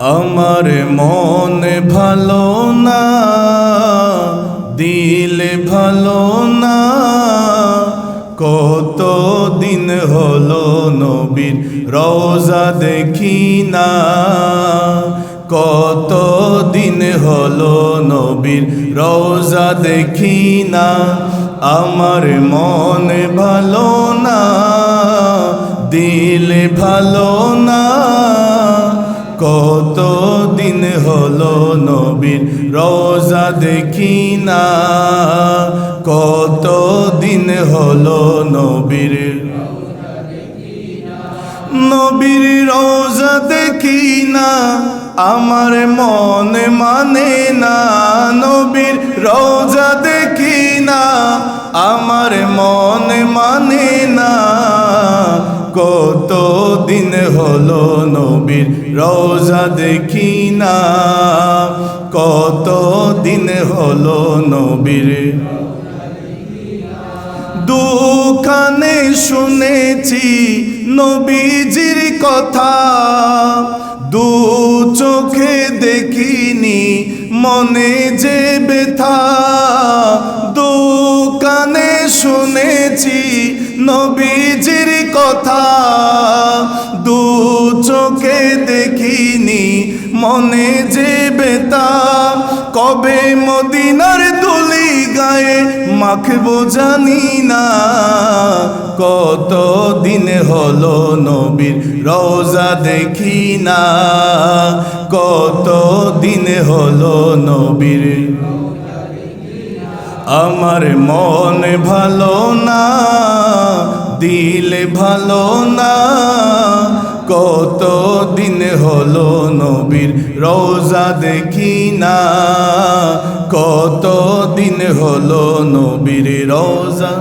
আমার মন ভালো না, দিল ভালো না। কত দিন হলো নবীর রোজা দেখি না। কত দিন হলো নবীর রোজা দেখি না। আমার মন কত দিন হলো নবীর রোজা দেখি না? কত দিন হলো নবীর নবীর রোজা দেখি না? আমার মনে মানে না নবীর রোজা আমার মন মানে না। কত দিন হলো নবীর রোজা দেখি না। কত দিন হলো নবীর দুখানে শুনেছি নবীজির কথা। দু চোখে দেখিনি মনে যে ব্যথা। দুখানে শুনেছি নবীজির কথা। দু চোখে দেখিনি, মনে যে বেতা কবে মদিনার দুলি গায়ে মাখবো জানি না। কত দিন হলো নবীর রোজা দেখি না। কত দিন হলো নবীর আমার মন ভালো না, দিল ভালো না। কত দিন হলো নবীর রোজা দেখি না। কত দিন হলো নবীর রোজা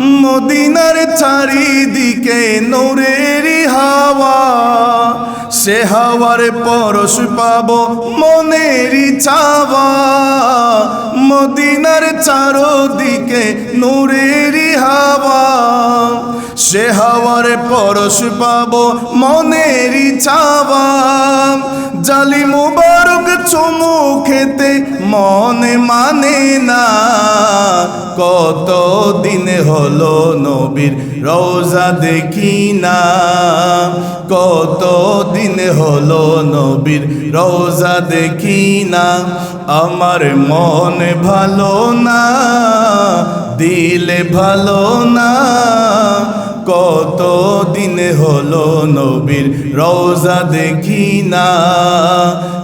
মদিনার চারিদিকে নূরের হাওয়া। সে হাওয়ার পরশ পাব মনের চাওয়া। মদিনার চারোদিকে নূরের হাওয়া। সে হাওয়ার পরশ পাব মনের চাওয়া। জালি মুবারক চুমু খেতে মনে মানে না। কত দিন হলো নবীর রোজা দেখি না। কত দিন হলো নবীর রোজা দেখি না। আমার মন ভালো না, দিলে ভালো না। কত দিন হলো নবীর রওজা দেখি না?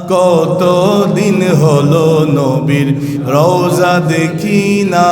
কত দিন হলো নবীর রোজা দেখি না?